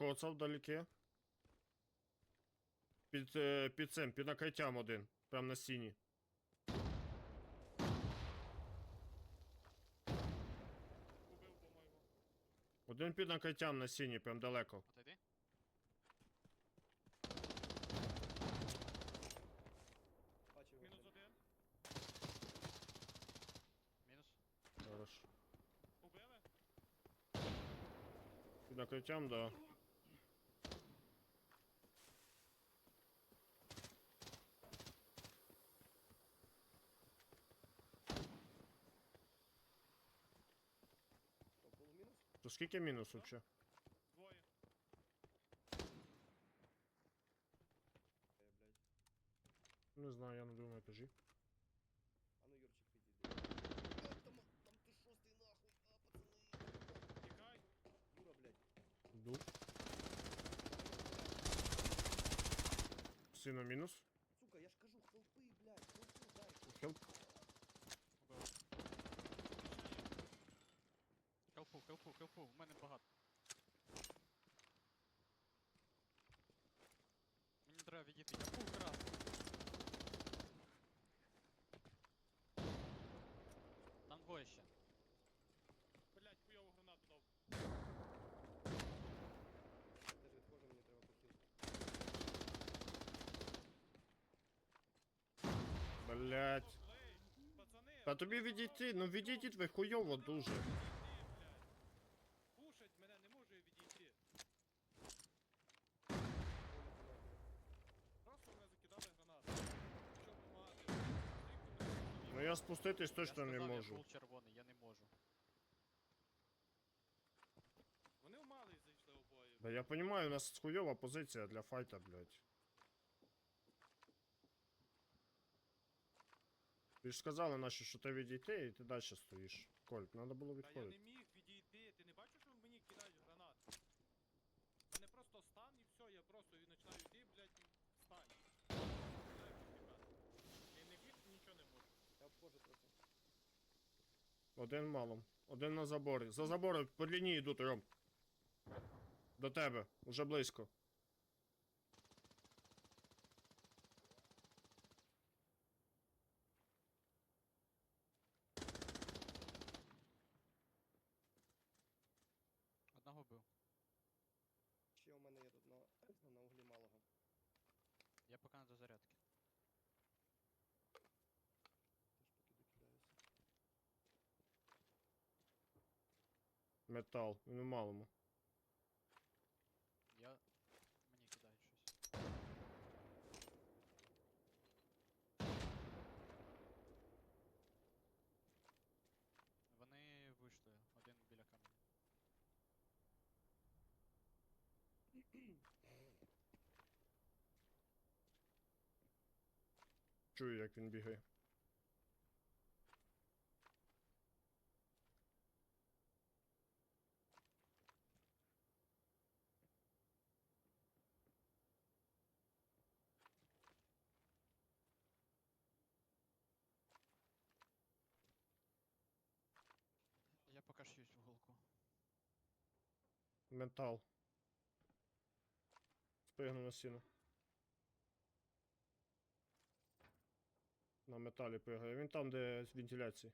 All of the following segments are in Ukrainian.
Накоцав вдалеке. Під, е, під цим, під накриттям один. Прям на стіні. Убив, по-моєму. Один під накриттям на стіні, прям далеко. Отойди. Бачив. Мінус один. Мінус. Хорош. Убили? Під накриттям, да. То скільки мінус вообще? Двоє. Е, блядь. Не знаю, я на другому етажі. А ну, Юрчик, підійди. Блядь, там, там ти шостий нахуй, а, пацани. Тікай. Юра, блядь. Ду. Сина мінус. Сука, я ж кажу, хелпи, блядь, хелпи, дай. Хелп. Келфу, келфу, келфу, в мене багато. Мені треба відійти. Я фул крас. Там двоє ще. Блять, хуйову гранату дав. Теж відходжу, мені треба похил. Блять. Ей, пацани. Та тобі відійти, ну відійдіть ви хуйово дуже. Я спуститись точно я не сказав, Я можу. фул червоний, я не можу. Вони в малий зайшли обоє. Да я понимаю, у нас хуйова позиція для файта, блять. Ти ж сказали наші, що ти відійти і ти далі стоїш. Кольт, треба було Та я не відходити. міг відійти. Ти не бачиш, що мені кидають гранат? Мене просто стан і все, я просто і починаю йти, блядь, стань. Починаю підбігати. Я не гід, нічого не можу. Я обходжу трохи. Один малом. Один на заборі. За забором по лінії йдуть, Ром. До тебе, уже близько. Одного бив. Ще у мене є тут на, на углі малого. Я поки не до зарядки. Метал. Він у малому. Я. Мені кидають щось. Вони вийшли, один біля каменя. Чую, як він бігає. Метал. Спригну на сіно. На металі пригає. Він там, де з вентиляції.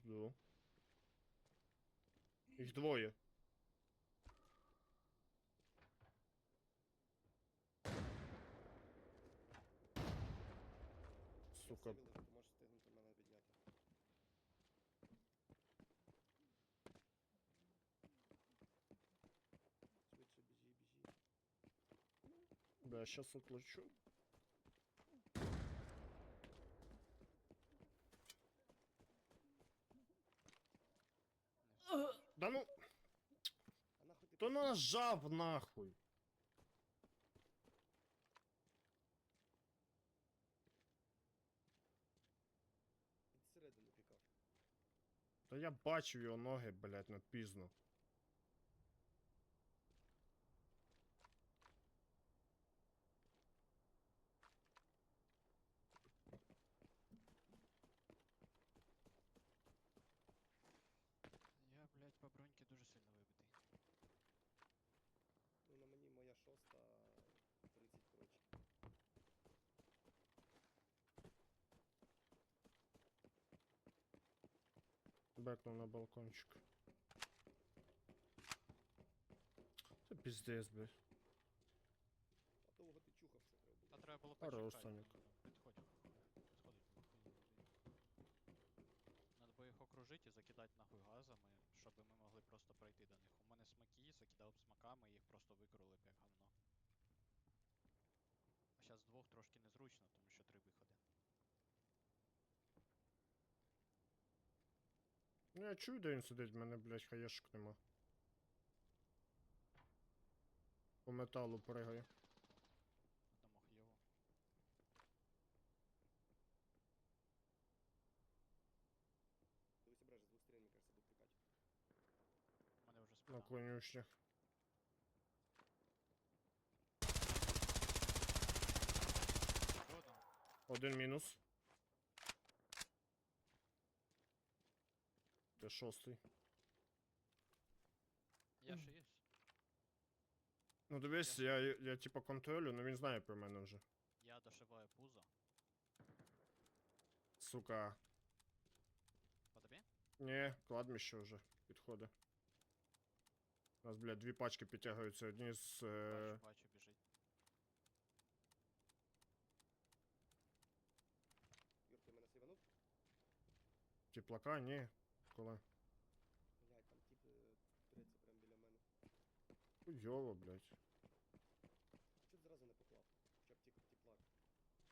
Жду. Їх двоє. Сука. Я всі вилежу, ти можеш встигнути мене підняти. Швидше біжи, біжи. Да, я щас Нажав нахуй. Пікав. Та я бачив його ноги, блядь, на пізно. Я, блядь, по броньки дуже сильно вибитий. Ну на мені моя шоста 30 коротше. Бекнув на балкончик. Це піздець, блядь. А довго ти чухався треба Та було. треба було Хорош, почекати. Санік. Підходь. Підходить. Надо було їх окружити і закидати нахуй газами, щоб ми могли просто пройти до них. У мене смаки, закидав смаками їх просто викрили б як говно. А зараз двох трошки незручно, тому що три виходи. Ну я чую, де він сидить, в мене, блядь, хаєшок нема. По металу пригає. Одному хліву. Один мінус. Шостий. Я ще є. Ну дивись, я, я, я типа контролю, ну він знає про мене вже. Я дошиваю пузо. Сука. По тобі? Ні, кладбище вже підходить. У нас, блядь, дві пачки підтягуються, одні з. Е... Бачу, бачу, біжить. Юр, ти мене сейванув? Тіплака, ні. Коли? Блядь, там тип е, треться прямо біля мене. Хуйово, блядь. Чого ти зразу не поклав? Хоча б тіплак. Блядь,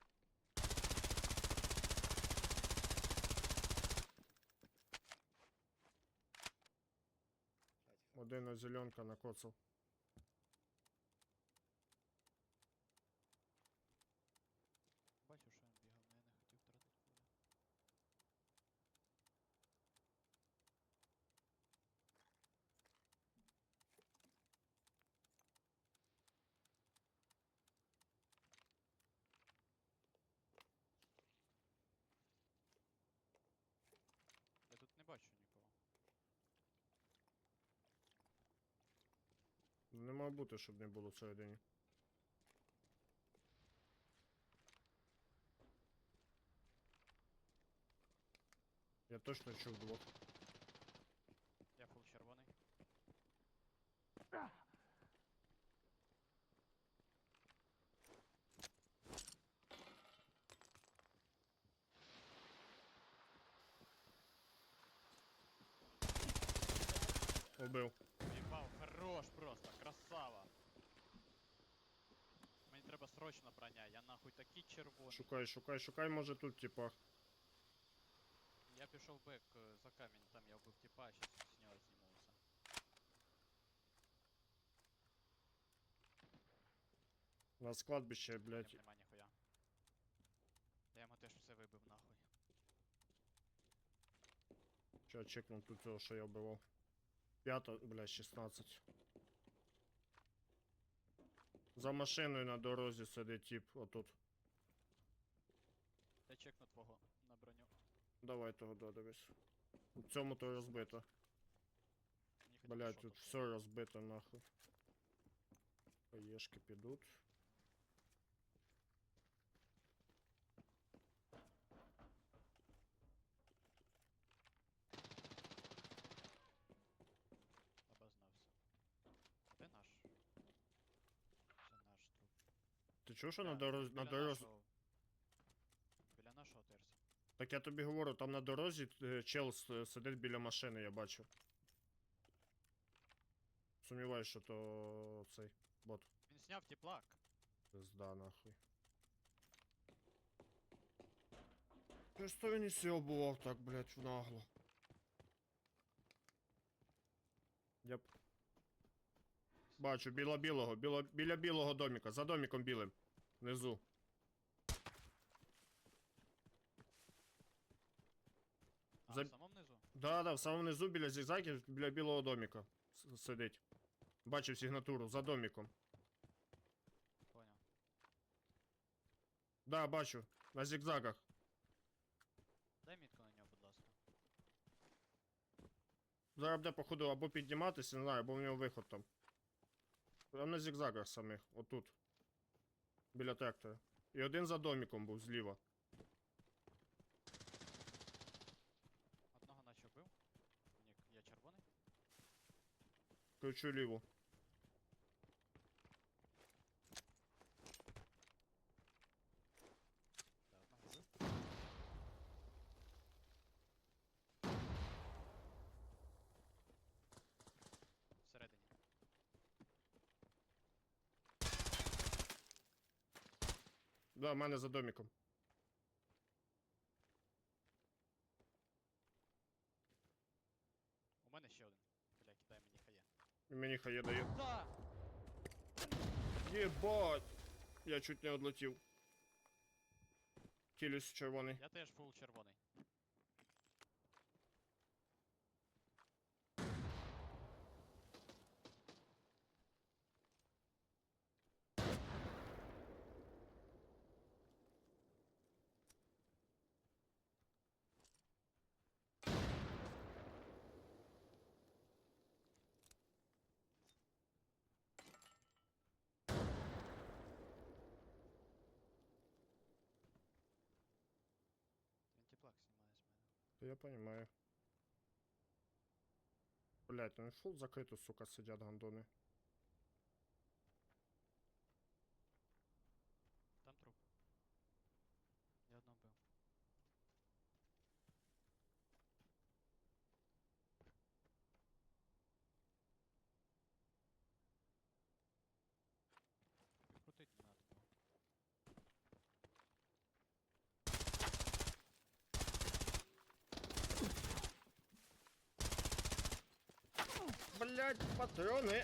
ха- Один на зеленка накоцав. Бачу, що він бігав, але я не хотів тратити кулю. Я тут не бачу нікого. Ну, Не має бути, щоб не було всередині. Я точно чув двох. Я фул червоний. Убив. Хорош просто, красава. Мені треба срочно броня, я нахуй такий червоний. Шукай, шукай, шукай, може тут, типа. Я пішов бек е, за камінь, там я вбив типа, а щас з нього знімуся. На складбище, Блять. блядь. Нема ніхуя. Я йому теж все вибив нахуй. Ща чекну тут цього, що я вбивав. П'ята, бля, 16. За машиною на дорозі сидить тип, отут. Я чекну твого на броню. Давай того додивись. У цьому то розбито. Шоту тут все розбито нахуй. Поєшки підуть. Обознався. Де наш? Це наш труп. Ти чув, що на дорозі. На дорозі. Біля нашого терця. Так я тобі говорю, там на дорозі е, чел с- сидить біля машини, я бачу. Сумніваюсь, що то цей бот. Він зняв тіплак. Пизда нахуй. Ти що він і сьобував так, блядь, нагло. Я б- бачу, біля білого, біло, біля білого доміка, за доміком білим. Внизу. А, За- в самому низу? Да, да, в самому низу біля зігзагів, біля білого доміка с- сидить. Бачив сигнатуру за доміком. Поняв. Да, бачу. На зігзагах. Дай мітку на нього, будь ласка. Зараз буде, походу, або підніматися, не знаю, або в нього виход там. Там на зігзагах самих, отут. Біля трактора. І один за доміком був зліва. Одного наче бив. Нік, я червоний. Ключу ліву. Да, одного вбив. Всередині. Да, в мене за доміком. У мене ще один. Бля, кидай мені хає. Мені хає дає. Да! Єбать! Я чуть не одлетів. Кілюсь червоний. Я теж фул червоний. Твінтіплак знімає з мене. Та я понимаю. Блять, ну фул закрито, сука, сидят гандони. Там труп. Я одного бив. Крутить не надо було. Блять, патрони!